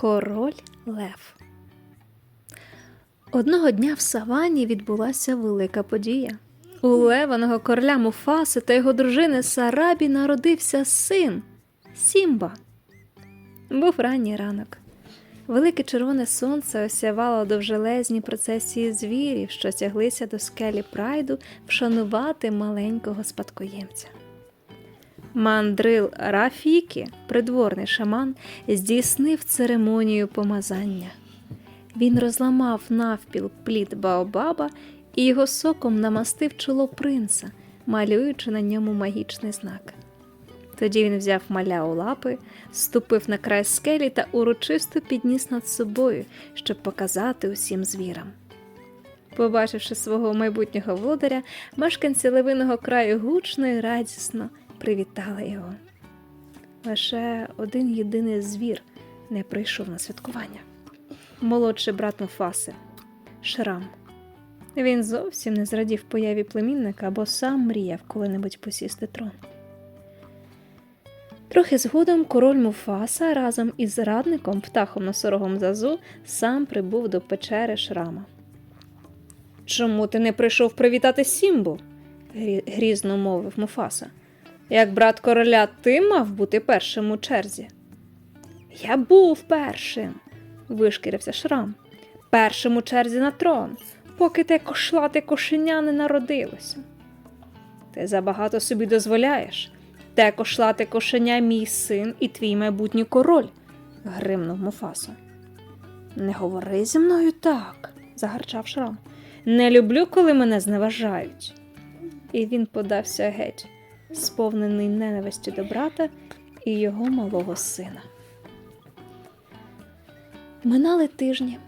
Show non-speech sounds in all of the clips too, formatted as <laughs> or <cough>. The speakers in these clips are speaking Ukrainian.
Король Лев. Одного дня в савані відбулася велика подія. У леваного короля Муфаси та його дружини Сарабі народився син Сімба. Був ранній ранок. Велике червоне сонце осявало довжелезні процесії звірів, що тяглися до скелі прайду вшанувати маленького спадкоємця. Мандрил Рафікі, придворний шаман, здійснив церемонію помазання. Він розламав навпіл плід Баобаба і його соком намастив чоло принца, малюючи на ньому магічний знак. Тоді він взяв маля у лапи, ступив на край скелі та урочисто підніс над собою, щоб показати усім звірам. Побачивши свого майбутнього володаря, мешканці левиного краю гучно і радісно привітали його. Лише один єдиний звір не прийшов на святкування. Молодший брат Муфаси Шрам. Він зовсім не зрадів появі племінника, бо сам мріяв коли-небудь посісти трон. Трохи згодом король Муфаса разом із радником птахом носорогом Зазу сам прибув до печери Шрама. Чому ти не прийшов привітати Сімбу? грізно мовив Муфаса. Як брат короля, ти мав бути першим у черзі. Я був першим, вишкірився Шрам. Першим у черзі на трон, поки те кошлате кошеня не народилося. Ти забагато собі дозволяєш. Те кошлате кошеня мій син і твій майбутній король, гримнув Муфаса. Не говори зі мною так, загарчав Шрам. Не люблю, коли мене зневажають. І він подався геть, сповнений ненависті до брата і його малого сина. Минали тижні.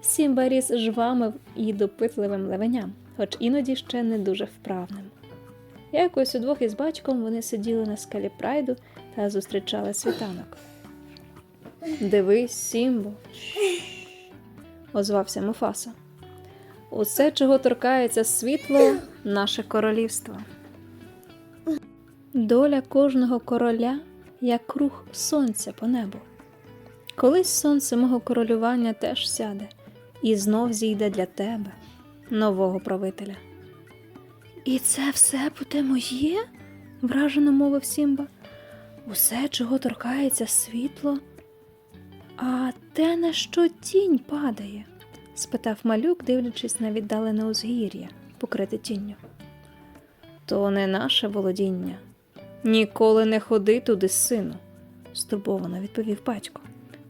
Сімба ріс жвамив і допитливим левеням, хоч іноді ще не дуже вправним. Якось удвох із батьком вони сиділи на скалі прайду та зустрічали світанок. Дивись, Сімбо, озвався Муфаса. Усе, чого торкається світло, наше королівство. Доля кожного короля як круг сонця по небу. Колись сонце мого королювання теж сяде і знов зійде для тебе, нового правителя. І це все буде моє? вражено мовив Сімба. Усе, чого торкається світло. А те, на що тінь падає? спитав малюк, дивлячись на віддалене узгір'я, покрите тінню. То не наше володіння. Ніколи не ходи туди, сину, стурбовано відповів батько.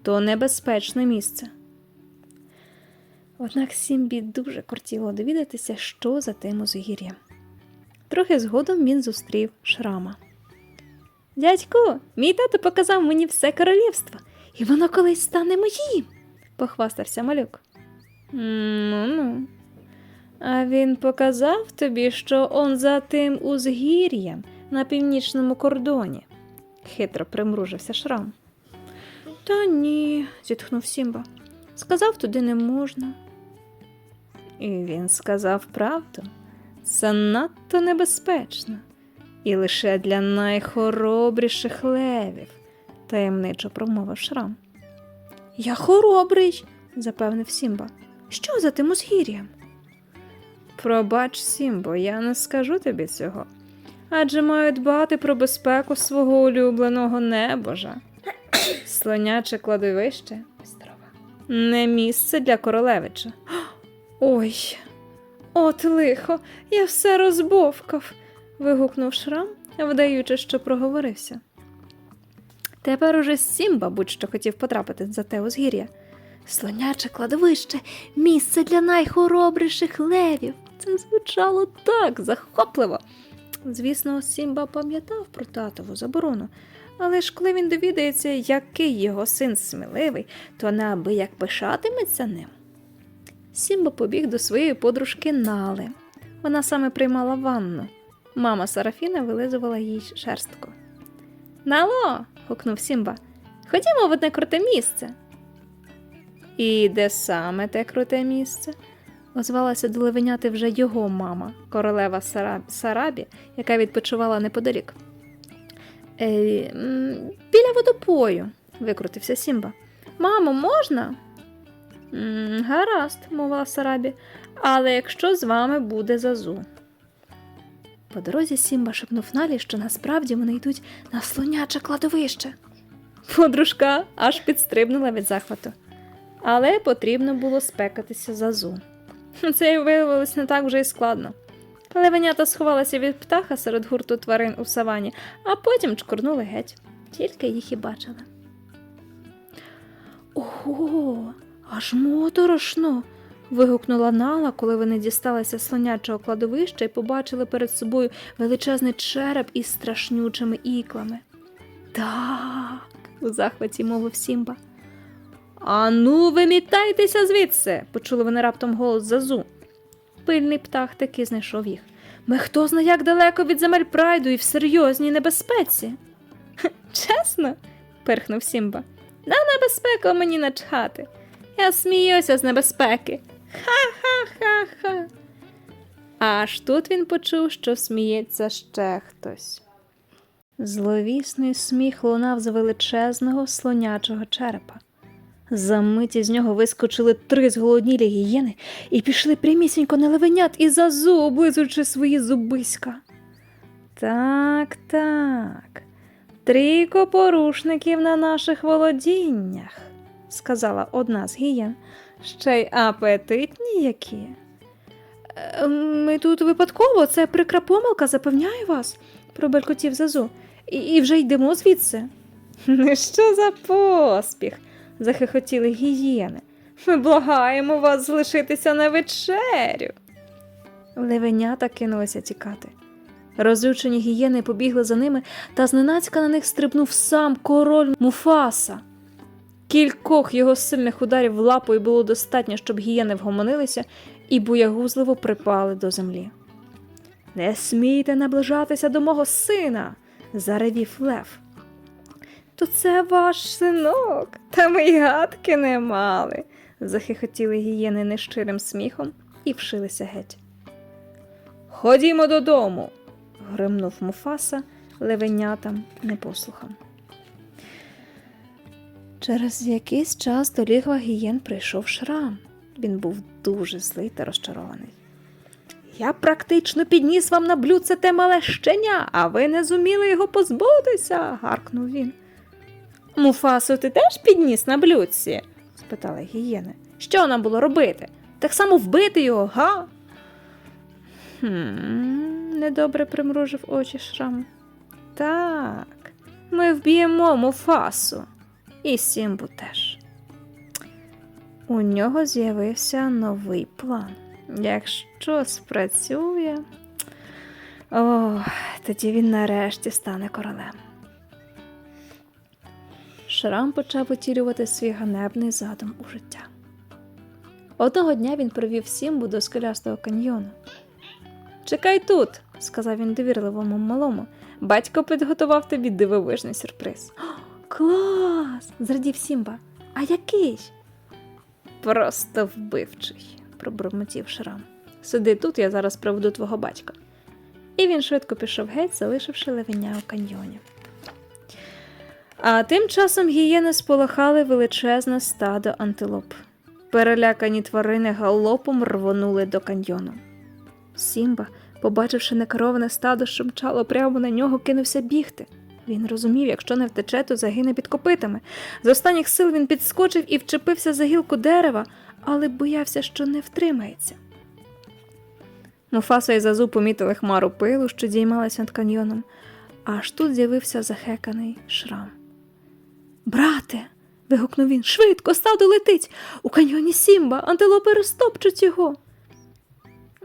То небезпечне місце. Однак Сімбі дуже кортіло довідатися, що за тим узгір'ям. Трохи згодом він зустрів шрама. Дядьку, мій тато показав мені все королівство, і воно колись стане моїм, похвастався малюк. Ну ну. А він показав тобі, що он за тим узгір'ям на північному кордоні, хитро примружився шрам. Та ні, зітхнув Сімба. Сказав, туди не можна. І він сказав правду. Це надто небезпечно. І лише для найхоробріших левів, таємничо промовив Шрам. Я хоробрий, запевнив Сімба. Що за тим узгір'ям? Пробач, Сімбо, я не скажу тобі цього. Адже маю дбати про безпеку свого улюбленого небожа. Слоняче кладовище не місце для королевича. <gasps> Ой, от лихо, я все розбовкав. вигукнув Шрам, вдаючи, що проговорився. Тепер уже Сімба будь-що хотів потрапити за те узгір'я. Слоняче кладовище, місце для найхоробріших левів. Це звучало так захопливо. Звісно, Сімба пам'ятав про татову заборону, але ж коли він довідається, який його син сміливий, то неабияк пишатиметься ним. Сімба побіг до своєї подружки Нали. Вона саме приймала ванну. Мама Сарафіна вилизувала їй шерстку. Нало. гукнув Сімба. Ходімо в одне круте місце. І де саме те круте місце? Озвалася до левеняти вже його мама, королева Сарабі, яка відпочивала неподалік. Е, біля водопою, викрутився Сімба. Мамо, можна? «М, гаразд, мовила Сарабі, але якщо з вами буде зазу. По дорозі Сімба шепнув Налі, що насправді вони йдуть на слоняче кладовище. Подружка аж підстрибнула від захвату. Але потрібно було спекатися зазу. Це й виявилось не так вже й складно. Левенята сховалася від птаха серед гурту тварин у савані, а потім чкурнули геть. Тільки їх і бачили. Ого, аж моторошно. вигукнула Нала, коли вони дісталися слонячого кладовища і побачили перед собою величезний череп із страшнючими іклами. Так, у захваті мовив Сімба. Ану, вимітайтеся звідси, почули вони раптом голос зазу. Пильний птах таки знайшов їх. Ми хто зна як далеко від земель прайду і в серйозній небезпеці. <laughs> Чесно? перхнув Сімба. На небезпеку мені начхати. Я сміюся з небезпеки. Ха-ха-ха-ха. Аж тут він почув, що сміється ще хтось. Зловісний сміх лунав з величезного слонячого черепа. Замиті з нього вискочили три зголоднілі гієни і пішли прямісінько на левенят і зазу, облизуючи свої зубиська. Так, так. Трійко порушників на наших володіннях, сказала одна з гієн, ще й апетитні які. «Е, Ми тут випадково, це прикра помилка, запевняю вас, пробелькотів зазу, і, вже йдемо звідси. <laughs> Що за поспіх? Захихотіли гієни. Ми благаємо вас залишитися на вечерю. Левенята кинулися тікати. Розлючені гієни побігли за ними, та зненацька на них стрибнув сам король Муфаса. Кількох його сильних ударів лапою було достатньо, щоб гієни вгомонилися і боягузливо припали до землі. Не смійте наближатися до мого сина, заревів Лев. То це ваш синок, та ми й гадки не мали, захихотіли гієни нещирим сміхом і вшилися геть. Ходімо додому, гримнув Муфаса левенятам непослухом. Через якийсь час до лігва гієн прийшов шрам. Він був дуже злий та розчарований. Я практично підніс вам на блюдце те мале щеня, а ви не зуміли його позбутися, гаркнув він. Муфасу, ти теж підніс на блюдці? спитали гієни. Що нам було робити? Так само вбити його, га? Хм, недобре примружив очі Шрам. Так, ми вб'ємо Муфасу. І Сімбу теж. У нього з'явився новий план. Якщо спрацює, о, тоді він нарешті стане королем. Шрам почав утілювати свій ганебний задум у життя. Одного дня він привів Сімбу до скелястого каньйону. Чекай тут, сказав він довірливому малому. Батько підготував тобі дивовижний сюрприз. «О, клас! зрадів Сімба. А який? Просто вбивчий, пробурмотів Шрам. Сиди тут, я зараз приведу твого батька. І він швидко пішов геть, залишивши левеня у каньйоні. А тим часом гієни сполохали величезне стадо антилоп. Перелякані тварини галопом рвонули до каньйону. Сімба, побачивши некероване стадо, що мчало прямо на нього, кинувся бігти. Він розумів, якщо не втече, то загине під копитами. З останніх сил він підскочив і вчепився за гілку дерева, але боявся, що не втримається. Муфаса і Зазу помітили хмару пилу, що діймалася над каньйоном, аж тут з'явився захеканий шрам. Брате. вигукнув він. Швидко, стадо летить. У каньйоні Сімба, антилопи розтопчуть його.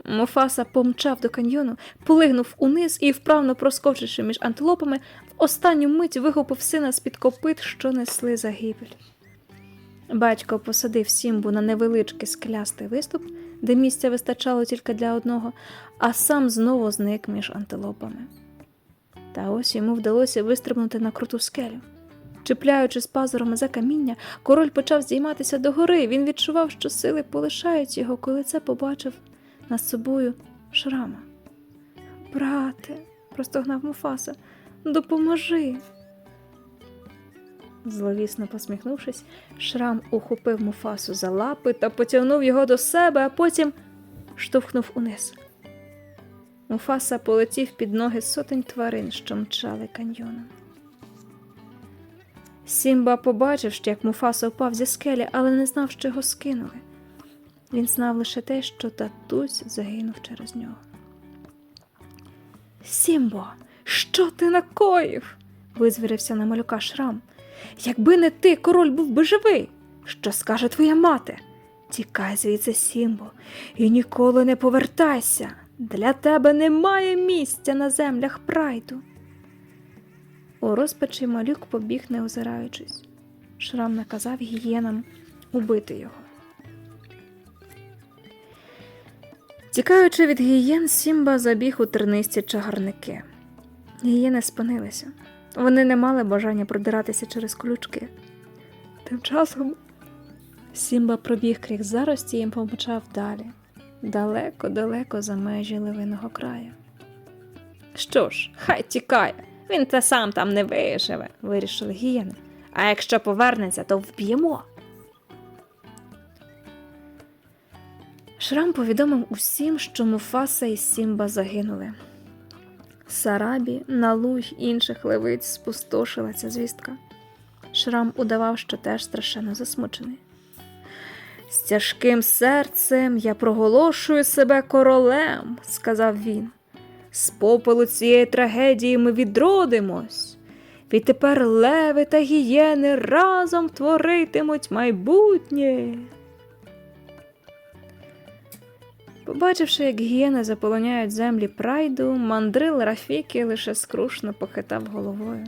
Муфаса помчав до каньйону, плигнув униз і, вправно проскочивши між антилопами, в останню мить вихопив сина з-під копит, що несли загибель. Батько посадив Сімбу на невеличкий склястий виступ, де місця вистачало тільки для одного, а сам знову зник між антилопами. Та ось йому вдалося вистрибнути на круту скелю. Чіпляючись пазурами за каміння, король почав здійматися догори. Він відчував, що сили полишають його, коли це побачив над собою шрама. Брате, простогнав Муфаса, допоможи. Зловісно посміхнувшись, Шрам ухопив Муфасу за лапи та потягнув його до себе, а потім штовхнув униз. Муфаса полетів під ноги сотень тварин, що мчали каньйоном. Сімба побачив, що як Муфаса впав зі скелі, але не знав, що його скинули. Він знав лише те, що татусь загинув через нього. Сімбо, що ти накоїв? визвірився на малюка Шрам. Якби не ти, король був би живий. Що скаже твоя мати? Тікай звідси, Сімбо, і ніколи не повертайся. Для тебе немає місця на землях прайду. У розпачі малюк побіг, не озираючись. Шрам наказав гієнам убити його. Тікаючи від гієн, Сімба забіг у тернисті чагарники. Гієни спинилися. Вони не мали бажання продиратися через колючки. Тим часом Сімба пробіг крізь зарості і помчав далі, далеко-далеко за межі левиного краю. Що ж, хай тікає, він те сам там не виживе, вирішили гієни. А якщо повернеться, то вб'ємо. Шрам повідомив усім, що Муфаса і Сімба загинули. Сарабі, Налу й інших левиць спустошила ця звістка. Шрам удавав, що теж страшенно засмучений. З тяжким серцем я проголошую себе королем, сказав він. З попелу цієї трагедії ми відродимось. Відтепер леви та гієни разом творитимуть майбутнє. Побачивши, як гієни заполоняють землі прайду, мандрил Рафіки лише скрушно похитав головою.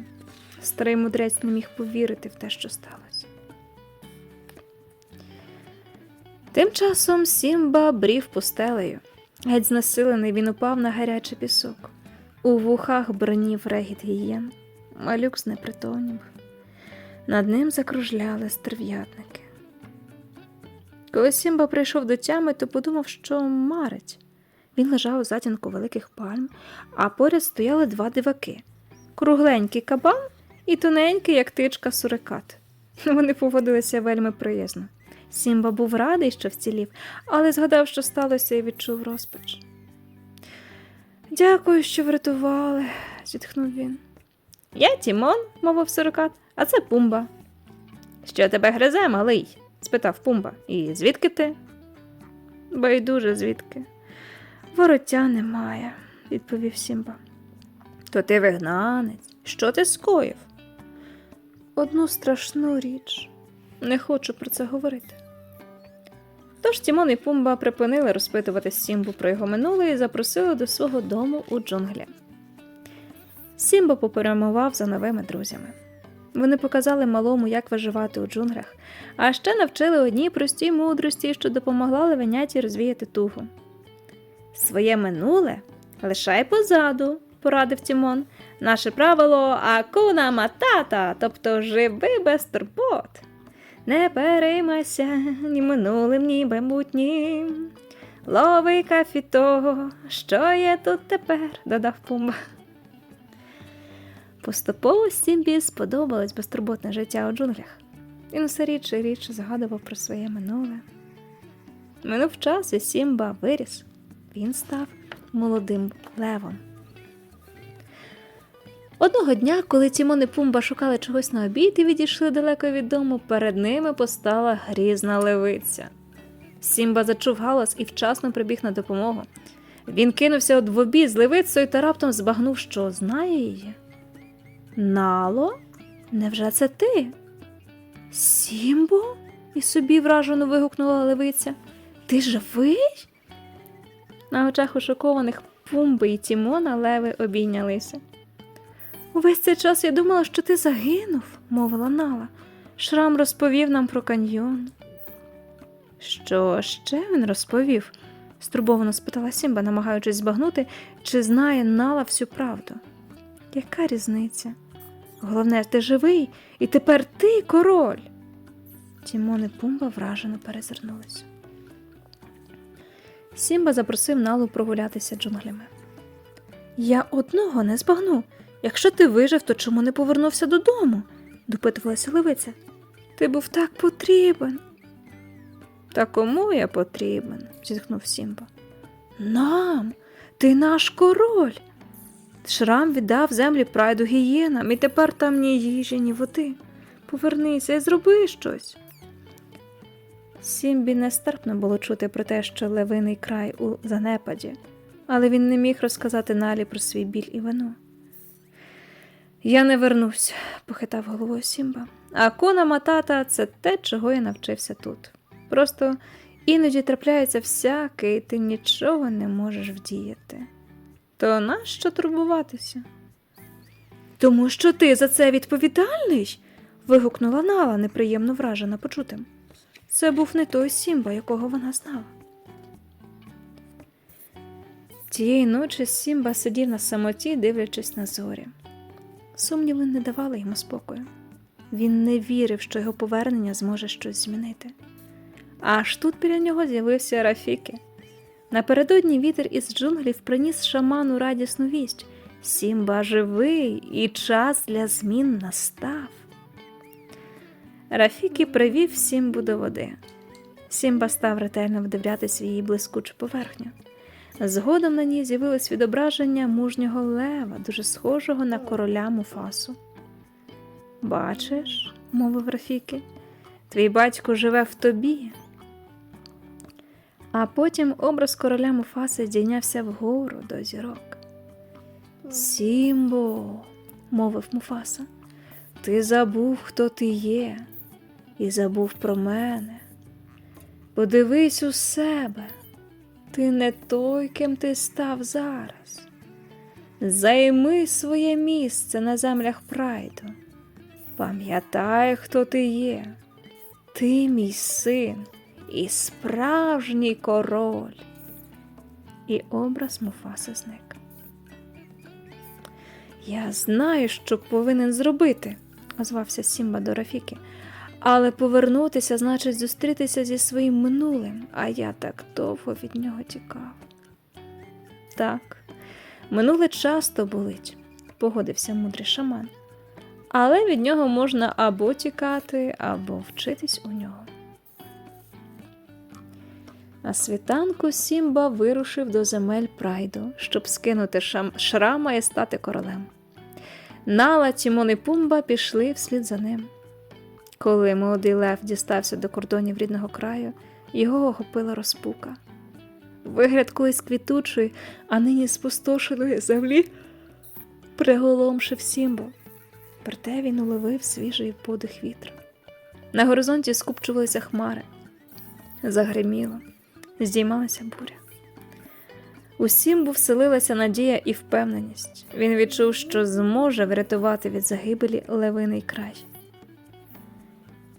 Старий мудрець не міг повірити в те, що сталося. Тим часом Сімба брів пустелею. Геть знесилений він упав на гарячий пісок. У вухах бронів регіт гієн. Малюк знепритомнів. Над ним закружляли стерв'ятники. Коли Сімба прийшов до тями, то подумав, що марить. Він лежав у затінку великих пальм, а поряд стояли два диваки кругленький кабан і тоненький, як тичка, сурикат. Вони поводилися вельми приязно. Сімба був радий, що вцілів, але згадав, що сталося, і відчув розпач. Дякую, що врятували, зітхнув він. Я Тімон, мовив сурикат, а це Пумба. Що тебе гризе, малий? спитав Пумба. І звідки ти? Байдуже звідки. Вороття немає, відповів Сімба. То ти вигнанець. Що ти скоїв? Одну страшну річ. Не хочу про це говорити. Тож Тімон і Пумба припинили розпитувати Сімбу про його минуле і запросили до свого дому у джунглі. Сімба попрямував за новими друзями. Вони показали малому, як виживати у джунглях, а ще навчили одній простій мудрості, що допомогла левеняті розвіяти тугу. Своє минуле лишай позаду, порадив Тімон. Наше правило акуна матата, тобто живи без турбот. Не переймайся ні минулим, ні майбутнім. Лови кафі того, що є тут тепер, додав Пумба. Поступово Сімбі сподобалось безтурботне життя у джунглях. Він усе рідше і рідше згадував про своє минуле. Минув час, і Сімба виріс. Він став молодим левом. Одного дня, коли Тімон і Пумба шукали чогось на обід і відійшли далеко від дому, перед ними постала грізна левиця. Сімба зачув галас і вчасно прибіг на допомогу. Він кинувся от в обід з левицею та раптом збагнув, що знає її. Нало? Невже це ти? Сімбо? і собі вражено вигукнула левиця. Ти живий? На очах ушокованих Пумби і Тімона леви обійнялися. Увесь цей час я думала, що ти загинув, мовила Нала. Шрам розповів нам про каньйон. Що ще він розповів? стурбовано спитала Сімба, намагаючись збагнути, чи знає Нала всю правду. Яка різниця? Головне, ти живий, і тепер ти король. Тімон і Пумба вражено перезирнулись. Сімба запросив Налу прогулятися джунглями. Я одного не збагну. Якщо ти вижив, то чому не повернувся додому? допитувалася левиця. Ти був так потрібен. Та кому я потрібен? зітхнув Сімба. Нам, ти наш король. Шрам віддав землі прайду гієнам, і тепер там ні їжі, ні води. Повернися і зроби щось. Сімбі нестерпно було чути про те, що левиний край у занепаді, але він не міг розказати Налі про свій біль і вину. Я не вернусь, похитав головою Сімба. А куна матата це те, чого я навчився тут. Просто іноді трапляється всяке, і ти нічого не можеш вдіяти. То нащо турбуватися? Тому що ти за це відповідальний. вигукнула Нала, неприємно вражена почутим. Це був не той Сімба, якого вона знала. Тієї ночі Сімба сидів на самоті, дивлячись на зорі. Сумніви не давали йому спокою. Він не вірив, що його повернення зможе щось змінити. Аж тут біля нього з'явився Рафіки. Напередодні вітер із джунглів приніс шаману радісну вість. Сімба живий, і час для змін настав. Рафікі привів Сімбу до води. Сімба став ретельно вдивлятися її блискучу поверхню. Згодом на ній з'явилось відображення мужнього лева, дуже схожого на короля Муфасу. Бачиш, мовив Рафіки, твій батько живе в тобі. А потім образ короля Муфаси здійнявся вгору до зірок. Сімбо, мовив Муфаса, ти забув, хто ти є, і забув про мене. Подивись у себе, ти не той, ким ти став зараз. Займи своє місце на землях прайду. Пам'ятай, хто ти є. Ти мій син і справжній король. І образ Муфаси зник. Я знаю, що повинен зробити, озвався Сімба до Рафіки. Але повернутися значить зустрітися зі своїм минулим, а я так довго від нього тікав. Так, минуле часто болить, погодився мудрий шаман, але від нього можна або тікати, або вчитись у нього. На світанку Сімба вирушив до земель Прайду, щоб скинути шам... шрама і стати королем. Нала, Тімон і Пумба пішли вслід за ним. Коли молодий Лев дістався до кордонів рідного краю, його охопила розпука. Вигляд колись квітучої, а нині спустошеної землі приголомшив Сімбо. Проте він уловив свіжий подих вітру. На горизонті скупчувалися хмари. Загриміло, здіймалася буря. Усім був вселилася надія і впевненість. Він відчув, що зможе врятувати від загибелі левиний край.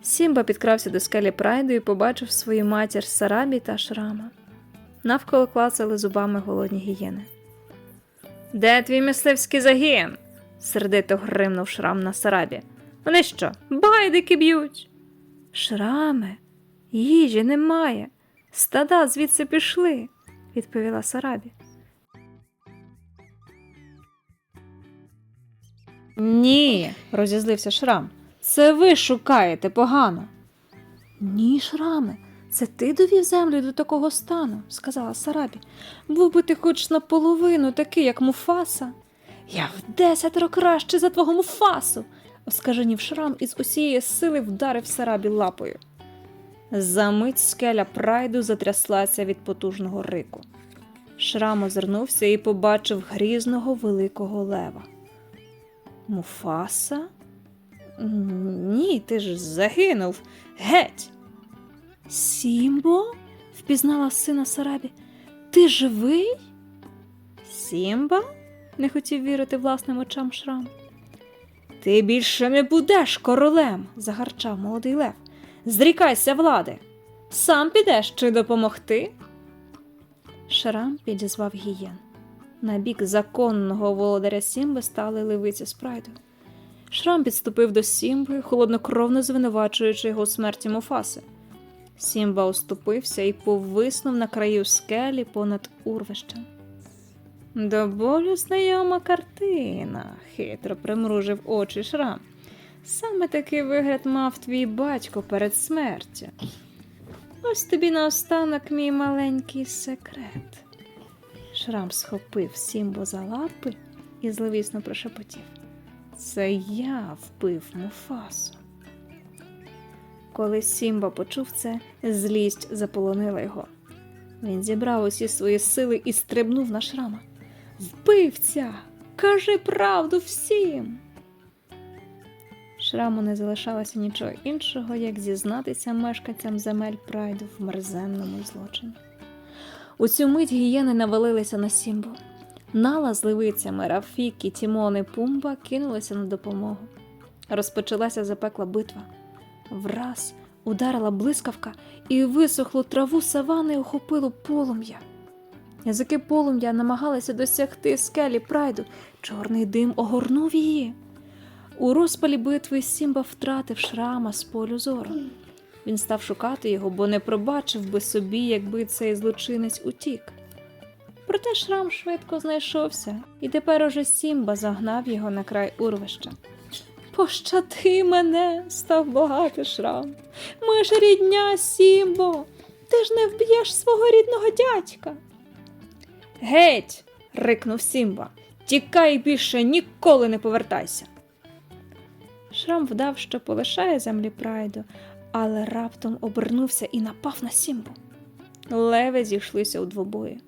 Сімба підкрався до скелі прайду і побачив свою матір Сарабі та Шрама. Навколо клацали зубами голодні гієни. Де твій мисливський загін? сердито гримнув шрам на Сарабі. Вони що, байдики б'ють? Шраме, їжі немає. Стада звідси пішли, відповіла Сарабі. Ні, розізлився Шрам. Це ви шукаєте погано. Ні, Шраме, це ти довів землю до такого стану, сказала Сарабі. Був би ти хоч наполовину такий, як Муфаса. Я в десятеро краще за твого Муфасу, оскаженів шрам і з усієї сили вдарив Сарабі лапою. Замить скеля прайду затряслася від потужного рику. Шрам озирнувся і побачив грізного великого лева. Муфаса? Ні, ти ж загинув. Геть. Сімбо? впізнала сина Сарабі. Ти живий? Сімба? не хотів вірити власним очам шрам. Ти більше не будеш королем, загарчав молодий лев. Зрікайся влади. Сам підеш чи допомогти? Шрам підізвав гієн. На бік законного володаря Сімби стали левиці з прайду. Шрам підступив до Сімби, холоднокровно звинувачуючи його у смерті Муфаси. Сімба уступився і повиснув на краю скелі понад урвищем. До болю знайома картина, хитро примружив очі шрам. Саме такий вигляд мав твій батько перед смертю. Ось тобі наостанок мій маленький секрет. Шрам схопив Сімбу за лапи і зловісно прошепотів. Це я вбив Муфасу. Коли Сімба почув це, злість заполонила його. Він зібрав усі свої сили і стрибнув на шрама. Вбивця! Кажи правду всім. Шраму не залишалося нічого іншого, як зізнатися мешканцям земель прайду в мерзенному злочині. У цю мить гієни навалилися на Сімбу. Нала з ливицями, Рафікі, Тімон і Пумба кинулися на допомогу. Розпочалася запекла битва. Враз ударила блискавка, і висохлу траву савани охопило полум'я. Язики полум'я намагалися досягти скелі прайду, чорний дим огорнув її. У розпалі битви Сімба втратив шрама з полю зору. Він став шукати його, бо не пробачив би собі, якби цей злочинець утік. Проте шрам швидко знайшовся, і тепер уже Сімба загнав його на край урвища. Пощади мене, став благати шрам. Ми ж рідня, Сімбо, ти ж не вб'єш свого рідного дядька. Геть. рикнув Сімба. Тікай більше ніколи не повертайся. Шрам вдав, що полишає землі прайду, але раптом обернувся і напав на Сімбу. Леви зійшлися у двобої.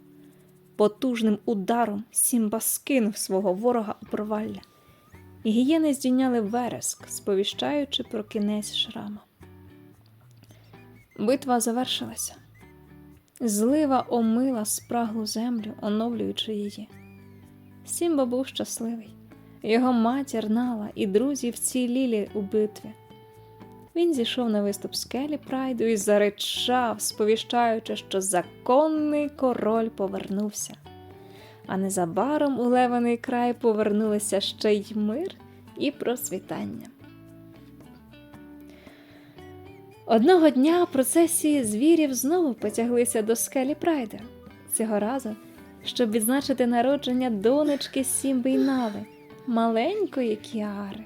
Потужним ударом Сімба скинув свого ворога у провалля. Гієни здійняли вереск, сповіщаючи про кінець шрама. Битва завершилася. Злива омила спраглу землю, оновлюючи її. Сімба був щасливий. Його матір Нала і друзі вцілілі у битві. Він зійшов на виступ скелі прайду і заричав, сповіщаючи, що законний король повернувся. А незабаром у леваний край повернулися ще й мир і просвітання. Одного дня процесії звірів знову потяглися до скелі Прайда. Цього разу, щоб відзначити народження донечки Сімби й Нави, маленької Кіари.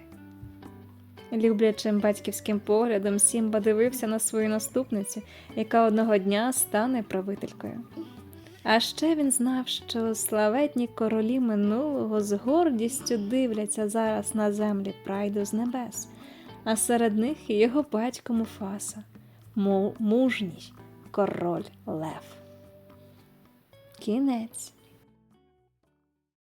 Люблячим батьківським поглядом Сімба дивився на свою наступницю, яка одного дня стане правителькою. А ще він знав, що славетні королі минулого з гордістю дивляться зараз на землі прайду з небес, а серед них і його батько Муфаса, му- мужній король Лев. Кінець.